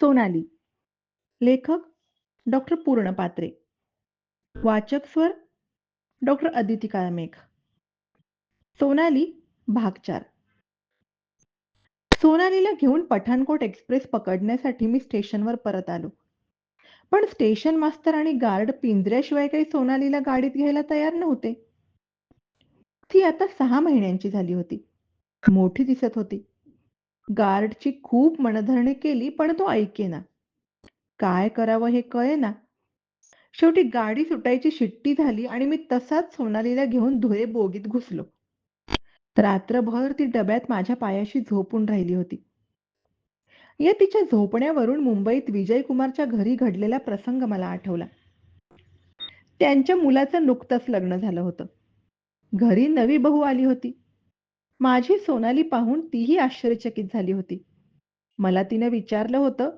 सोनाली. लेखक डॉक्टर पूर्ण पात्रे वाचक स्वर डॉक्टर अदिती काळमेघ सोनाली भाग चार सोनालीला घेऊन पठाणकोट एक्सप्रेस पकडण्यासाठी मी स्टेशनवर परत आलो. पण स्टेशन मास्तर आणि गार्ड पिंजऱ्याशिवाय काही सोनालीला गाडीत घ्यायला तयार नव्हते. ती आता सहा महिन्यांची झाली होती. मोठी दिसत होती. गार्डची खूप मनधरणी केली पण तो ऐकेना. काय करावं हे कळेना. शेवटी गाडी सुटायची शिट्टी झाली आणि मी तसाच सोनालीला घेऊन धुळे बोगीत घुसलो. रात्रभर ती डब्यात माझ्या पायाशी झोपून राहिली होती. या तिच्या झोपण्यावरून मुंबईत विजय कुमारच्या घरी घडलेला प्रसंग मला आठवला. त्यांच्या मुलाचं नुकतंच लग्न झालं होतं. घरी नवी बहू आली होती. माझी सोनाली पाहून तीही आश्चर्यचकित झाली होती. मला तिनं विचारलं होतं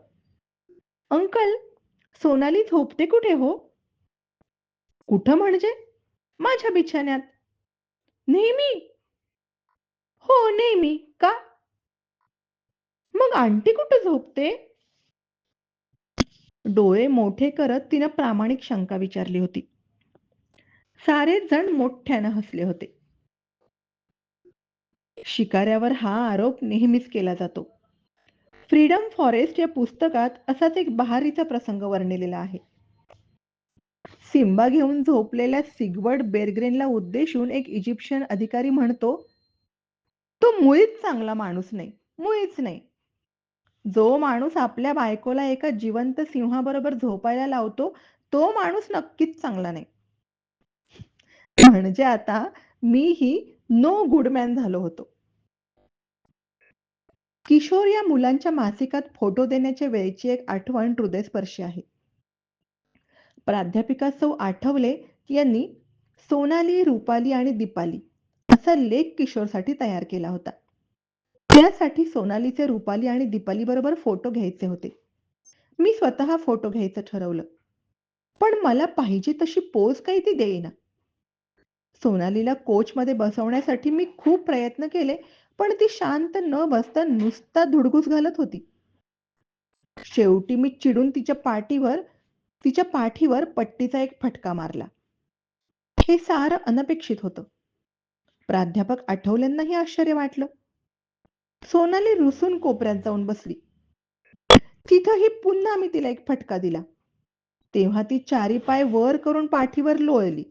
अंकल सोनाली झोपते कुठे हो? कुठं म्हणजे? माझ्या बिछाण्यात नेहमी. हो नेहमी. का? मग आंटी कुठं झोपते? डोळे मोठे करत तिनं प्रामाणिक शंका विचारली होती. सारे जण मोठ्यानं हसले होते. शिकाऱ्यावर हा आरोप नेहमीच केला जातो. फ्रीडम फॉरेस्ट या पुस्तकात असाच एक बहारीचा प्रसंग वर्णिलेला आहे. सिम्बा घेऊन झोपलेल्या सिगवर्ड बेरग्रेनला उद्देशून एक इजिप्शियन अधिकारी म्हणतो तो मुळीच चांगला माणूस नाही मुळीच नाही. जो माणूस आपल्या बायकोला एका जिवंत सिंहाबरोबर झोपायला लावतो तो माणूस नक्कीच चांगला नाही. म्हणजे आता मी ही नो गुडमॅन झालो होतो. किशोर या मुलांच्या मासिकात फोटो देण्याच्या वेळेची एक आठवण हृदयस्पर्शी आहे. प्राध्यापिका सौ आठवले यांनी सोनाली रुपाली आणि दीपाली असा लेख किशोरसाठी तयार केला होता. त्यासाठी सोनालीचे रुपाली आणि दीपाली बरोबर फोटो घ्यायचे होते. मी स्वतः फोटो घ्यायचं ठरवलं. पण मला पाहिजे तशी पोज काही ती देईना. सोनालीला कोचमध्ये बसवण्यासाठी मी खूप प्रयत्न केले पण ती शांत न बसता नुसता धुडगूस घालत होती. शेवटी मी चिडून तिच्या पाठीवर तिच्या पाठीवर पट्टीचा एक फटका मारला. हे सारं अनपेक्षित होतं. प्राध्यापक आठवल्यांनाही आश्चर्य वाटलं. सोनाली रुसून कोपऱ्यात जाऊन बसली. तिथंही पुन्हा मी तिला एक फटका दिला. तेव्हा ती चारी पाय वर करून पाठीवर लोळली.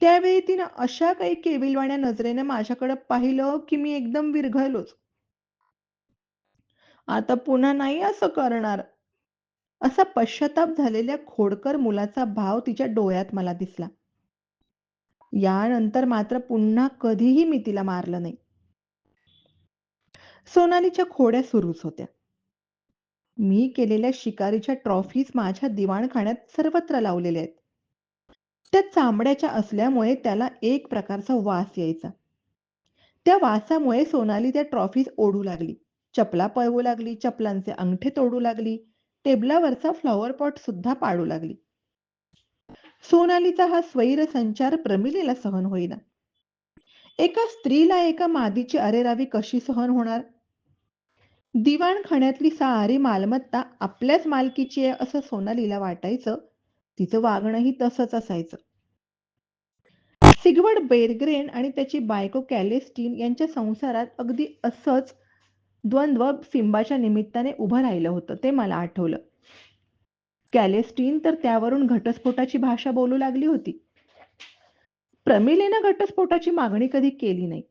त्यावेळी तिनं अशा काही केविलवाण्या नजरेने माझ्याकडे पाहिलं की मी एकदम विरघळलोच. आता पुन्हा नाही असं करणार. असा पश्चाताप झालेल्या खोडकर मुलाचा भाव तिच्या डोळ्यात मला दिसला. यानंतर मात्र पुन्हा कधीही मी तिला मारलं नाही. सोनालीच्या खोड्या सुरूच होत्या. मी केलेल्या शिकारीच्या ट्रॉफीज माझ्या दिवाणखाण्यात सर्वत्र लावलेल्या आहेत. त्या चामड्याच्या असल्यामुळे त्याला एक प्रकारचा वास यायचा. त्या वासामुळे सोनाली त्या ट्रॉफीज ओढू लागली. चपला पळवू लागली चपलांचे अंगठे तोडू लागली टेबलावरचा फ्लॉवर पॉट सुद्धा पाडू लागली. सोनालीचा हा स्वैर संचार प्रमिलेला सहन होईना. एका स्त्रीला एका मादीची अरेरावी कशी सहन होणार? दिवाणखाण्यातली सारी मालमत्ता आपल्याच मालकीची आहे असं सोनालीला वाटायचं. तिचं वागणंही तसंच असायचं. सिगवड बेरग्रेन आणि त्याची बायको कॅलेस्टीन यांच्या संसारात अगदी असंच द्वंद्व सिंबाच्या निमित्ताने उभं राहिलं होतं ते मला आठवलं. कॅलेस्टीन तर त्यावरून घटस्फोटाची भाषा बोलू लागली होती. प्रमिलेनं घटस्फोटाची मागणी कधी केली नाही.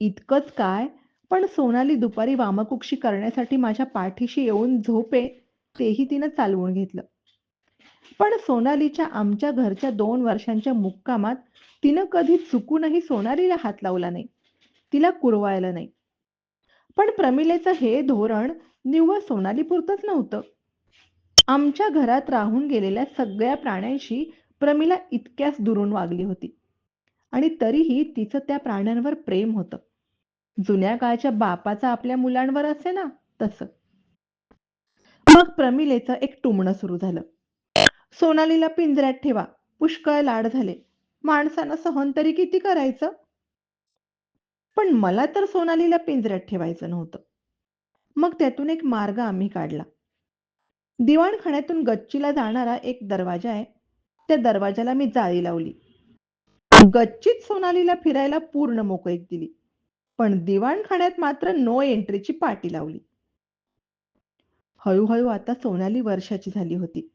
इतकंच काय पण सोनाली दुपारी वामकुक्षी करण्यासाठी माझ्या पाठीशी येऊन झोपे तेही तिनं चालवून घेतलं. पण सोनालीच्या आमच्या घरच्या दोन वर्षांच्या मुक्कामात तिनं कधी चुकूनही सोनालीला हात लावला नाही. तिला कुरवायला नाही. पण प्रमिलेचं हे धोरण निव्वळ सोनालीपुरतंच नव्हतं. आमच्या घरात राहून गेलेल्या सगळ्या प्राण्यांशी प्रमिला इतक्याच दुरून वागली होती. आणि तरीही तिचं त्या प्राण्यांवर प्रेम होतं. जुन्या काळच्या बापाचा आपल्या मुलांवर असे ना तसं. मग प्रमिलेचं एक टुमणं सुरू झालं. सोनालीला पिंजऱ्यात ठेवा पुष्कळ लाड झाले माणसानं सहन तरी किती करायचं पण मला तर सोनालीला पिंजऱ्यात ठेवायचं नव्हतं मग त्यातून एक मार्ग आम्ही काढला. दिवाणखान्यातून गच्चीला जाणारा एक दरवाजा आहे. त्या दरवाजाला मी जाळी लावली. गच्चीत सोनालीला फिरायला पूर्ण मोकळीक दिली. पण दिवाणखान्यात मात्र नो एंट्रीची पाटी लावली. हळूहळू आता सोनाली वर्षाची झाली होती.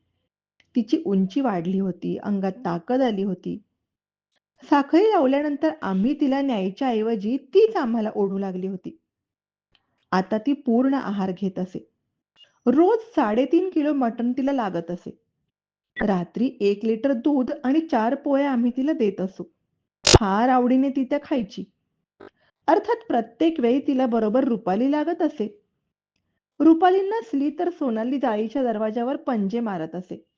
तिची उंची वाढली होती, अंगात ताकद आली होती. साखळी लावल्यानंतर आम्ही तिला न्यायच्या ऐवजी तीच आम्हाला ओढू लागली होती. आता ती पूर्ण आहार घेत असे. रोज साडेतीन किलो मटण तिला लागत असे. रात्री एक लिटर दूध आणि चार पोळ्या आम्ही तिला देत असू. फार आवडीने ती त्या खायची. अर्थात प्रत्येक वेळी तिला बरोबर रुपाली लागत असे. रुपाली नसली तर सोनाली जाळीच्या दरवाजावर पंजे मारत असे.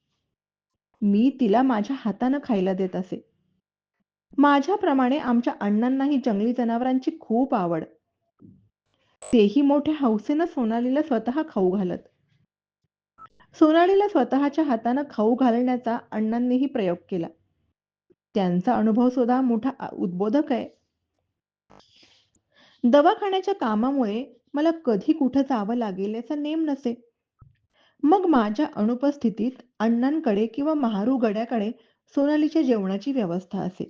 मी तिला माझ्या हातानं खायला देत असे. माझ्याप्रमाणे आमच्या अण्णांनाही जंगली जनावरांची खूप आवड. तेही मोठ्या हौसेनं सोनालीला स्वतः खाऊ घालत. सोनालीला स्वतःच्या हातानं खाऊ घालण्याचा अण्णांनीही प्रयोग केला. त्यांचा अनुभव सुद्धा मोठा उद्बोधक आहे. दवाखान्याच्या कामामुळे मला कधी कुठं जावं लागेल याचा नेम नसे. मग माझ्या अनुपस्थितीत अण्णांकडे किंवा महारू गड्याकडे सोनालीच्या जेवणाची व्यवस्था असे.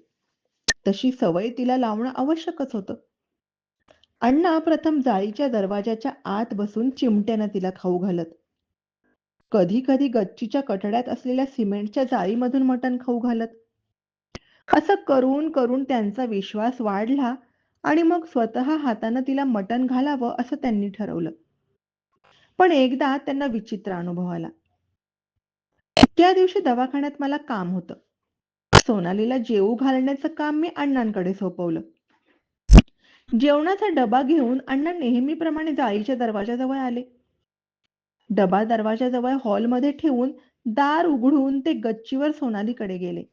तशी सवय तिला लावणं आवश्यकच होतं. अण्णा प्रथम जाळीच्या दरवाजाच्या आत बसून चिमट्यानं तिला खाऊ घालत. कधी कधी गच्चीच्या कठड्यात असलेल्या सिमेंटच्या जाळीमधून मटण खाऊ घालत. असं करून करून त्यांचा विश्वास वाढला आणि मग स्वतः हातानं तिला मटण घालावं असं त्यांनी ठरवलं. पण एकदा त्यांना विचित्र अनुभव आला. त्या दिवशी दवाखान्यात मला काम होतं. सोनालीला जेवू घालण्याचं काम मी अण्णांकडे सोपवलं. जेवणाचा डबा घेऊन अण्णा नेहमीप्रमाणे जाळीच्या दरवाजाजवळ आले. डबा दरवाजाजवळ हॉलमध्ये ठेवून दार उघडून ते गच्चीवर सोनालीकडे गेले.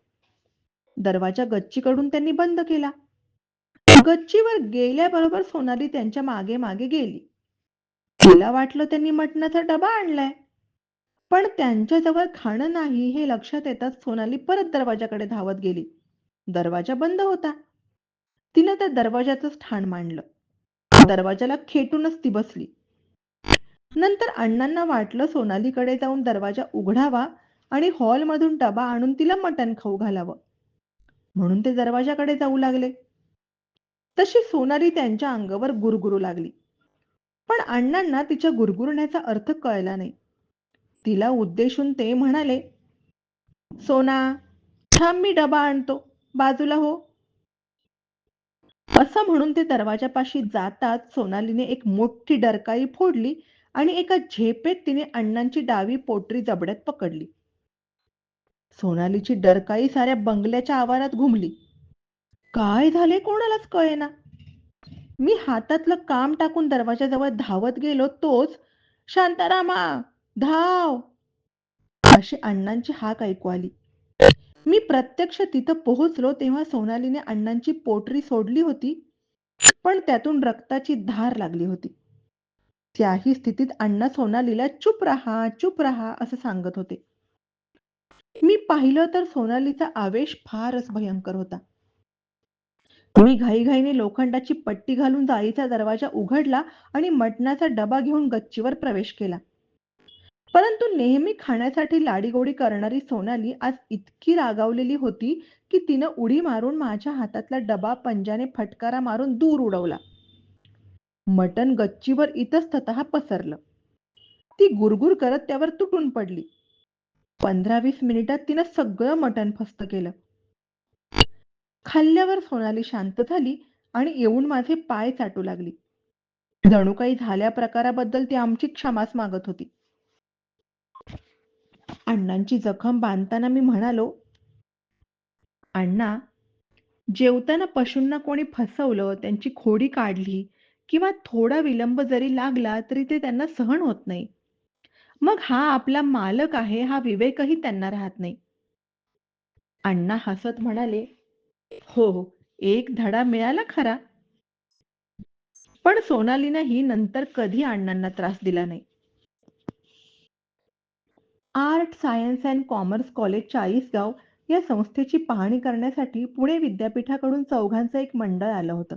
दरवाजा गच्चीकडून त्यांनी बंद केला. गच्चीवर गेल्याबरोबर सोनाली त्यांच्या मागे मागे गेली. तिला वाटलं त्यांनी मटणाचा डबा आणलाय. पण त्यांच्याजवळ खाणं नाही हे लक्षात येताच सोनाली परत दरवाजाकडे धावत गेली. दरवाजा बंद होता. तिनं त्या दरवाजाच ठाण मांडलं. दरवाजाला खेटूनच ती बसली. नंतर अण्णांना वाटलं सोनालीकडे जाऊन दरवाजा उघडावा आणि हॉलमधून डबा आणून तिला मटण खाऊ घालावं. म्हणून ते दरवाजाकडे जाऊ लागले. तशी सोनाली त्यांच्या अंगावर गुरगुरू लागली. पण अण्णांना तिच्या गुरगुरण्याचा अर्थ कळला नाही. तिला उद्देशून ते म्हणाले, सोना थांब मी डबा आणतो, बाजूला हो. असं म्हणून ते दरवाजापाशी जाताच सोनालीने एक मोठी डरकाळी फोडली आणि एका झेपेत तिने अण्णांची डावी पोटरी जबड्यात पकडली. सोनालीची डरकाळी साऱ्या बंगल्याच्या आवारात घुमली. काय झाले कोणालाच कळेना. मी हातातलं काम टाकून दरवाजाजवळ धावत गेलो तोच शांतारामा धाव अशी अण्णांची हाक ऐकू आली. मी प्रत्यक्ष तिथं पोहोचलो तेव्हा सोनालीने अण्णांची पोटरी सोडली होती, पण त्यातून रक्ताची धार लागली होती. त्याही स्थितीत अण्णा सोनालीला चुप रहा, चुप रहा असं सांगत होते. मी पाहिलं तर सोनालीचा आवेश फारच भयंकर होता. मी घाईघाईने लोखंडाची पट्टी घालून जाळीचा दरवाजा उघडला आणि मटणाचा डबा घेऊन गच्चीवर प्रवेश केला. परंतु नेहमी खाण्यासाठी लाडीगोडी करणारी सोनाली आज इतकी रागावलेली होती की तिनं उडी मारून माझ्या हातातला डबा पंजाने फटकारा मारून दूर उडवला. मटण गच्चीवर इतस्ततः पसरलं. ती गुरगुर करत त्यावर तुटून पडली. पंधरा वीस मिनिटात तिनं सगळं मटण फस्त केलं. खाल्ल्यावर सोनाली शांत झाली आणि येऊन माझे पाय चाटू लागली. जणू काही झाल्या प्रकाराबद्दल ती आमची क्षमाच मागत होती. अण्णांची जखम बांधताना मी म्हणालो, अण्णा जेवताना पशूंना कोणी फसवलं, त्यांची खोडी काढली किंवा थोडा विलंब जरी लागला तरी ते त्यांना सहन होत नाही. मग हा आपला मालक आहे हा विवेकही त्यांना राहत नाही. अण्णा हसत म्हणाले, हो हो एक धडा मिळाला खरा. पण सोनालीनंही नंतर कधी अण्णांना त्रास दिला नाही. Art, science and commerce college Chalisgaon या संस्थेची पाहणी करण्यासाठी पुणे विद्यापीठाकडून चौघांचं एक मंडळ आलं होतं.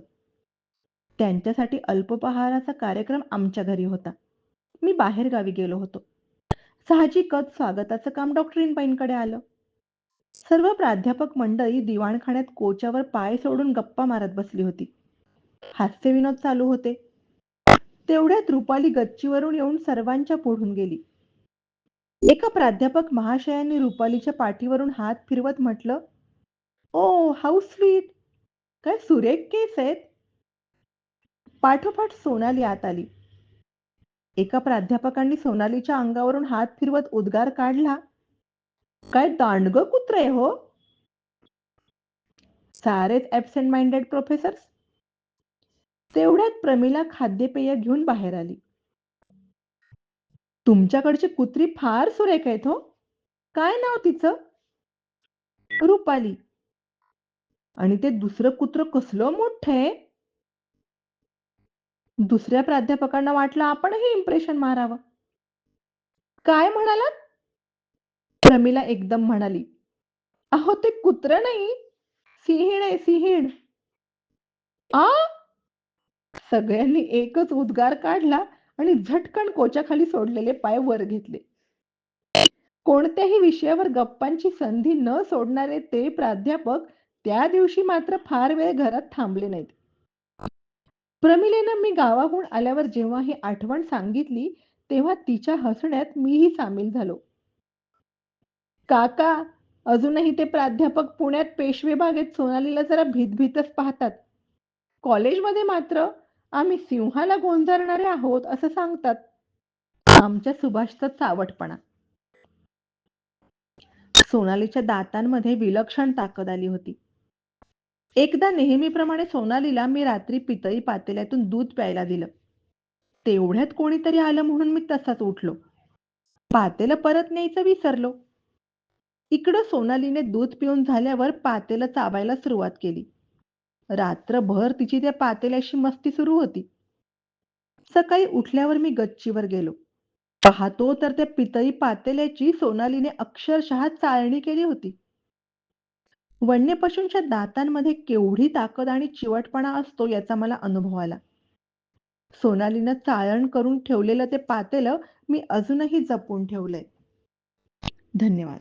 त्यांच्यासाठी अल्पोपहाराचा कार्यक्रम आमच्या घरी होता. मी बाहेरगावी गेलो होतो साहजिकच स्वागताचं काम डॉक्टरीणबाईंकडे आलं सर्व प्राध्यापक मंडळी दिवाणखान्यात कोच्यावर पाय सोडून गप्पा मारत बसली होती. हास्यविनोद चालू होते. तेवढ्यात रुपाली गच्चीवरून येऊन सर्वांच्या पुढून गेली. एका प्राध्यापक महाशयांनी रुपालीच्या पाठीवरून हात फिरवत म्हटलं ओ हाऊ स्वीट! काय सुरेख केस आहेत. पाठोपाठ सोनाली आत आली. एका प्राध्यापकांनी सोनालीच्या अंगावरून हात फिरवत उद्गार काढला. काय दांडग कुत्रे हो? सारेच ऍबसेंट माइंडेड प्रोफेसर तेवढ्यात प्रमिला खाद्यपेय घेऊन बाहेर आली. तुमच्याकडची कुत्री फार सुरेख आहेत हो. काय नाव तिचं? रुपाली. आणि ते दुसरं कुत्र कसलं मोठं आहे? दुसऱ्या प्राध्यापकांना वाटलं आपणही इम्प्रेशन मारावं. काय म्हणालात? प्रमिला एकदम म्हणाली अहो ते कुत्र नाही? सिंहीण आहे सिंहीण. आ? सगळ्यांनी एकच उद्गार काढला आणि झटकन कोच्याखाली सोडलेले पाय वर घेतले. कोणत्याही विषयावर गप्पांची संधी न सोडणारे ते प्राध्यापक त्या दिवशी मात्र फार वेळ घरात थांबले नाहीत. प्रमिलेनं मी गावाहून आल्यावर जेव्हा ही आठवण सांगितली तेव्हा तिच्या हसण्यात मीही सामील झालो. काका अजूनही ते प्राध्यापक पुण्यात पेशवे बागेत सोनालीला जरा भीतभीतच पाहतात. कॉलेजमध्ये मात्र आम्ही सिंहाला गोंजारणारे आहोत असं सांगतात. आमच्या सुभाषचा चावटपणा सोनालीच्या दातांमध्ये विलक्षण ताकद आली होती. एकदा नेहमीप्रमाणे सोनालीला मी रात्री पितळी पातेल्यातून दूध प्यायला दिलं. तेवढ्यात कोणीतरी आलं म्हणून मी तसाच उठलो. पातेलं परत न्यायचं विसरलो. इकडं सोनालीने दूध पिऊन झाल्यावर पातेलं चावायला सुरुवात केली. रात्रभर तिची त्या पातेल्याशी मस्ती सुरू होती. सकाळी उठल्यावर मी गच्चीवर गेलो. पाहतो तर त्या पितळी पातेल्याची सोनालीने अक्षरशः चाळणी केली होती. वन्य पशूंच्या दातांमध्ये केवढी ताकद आणि चिवटपणा असतो याचा मला अनुभव आला. सोनालीनं चाळण करून ठेवलेलं ते पातेलं मी अजूनही जपून ठेवलंय. धन्यवाद.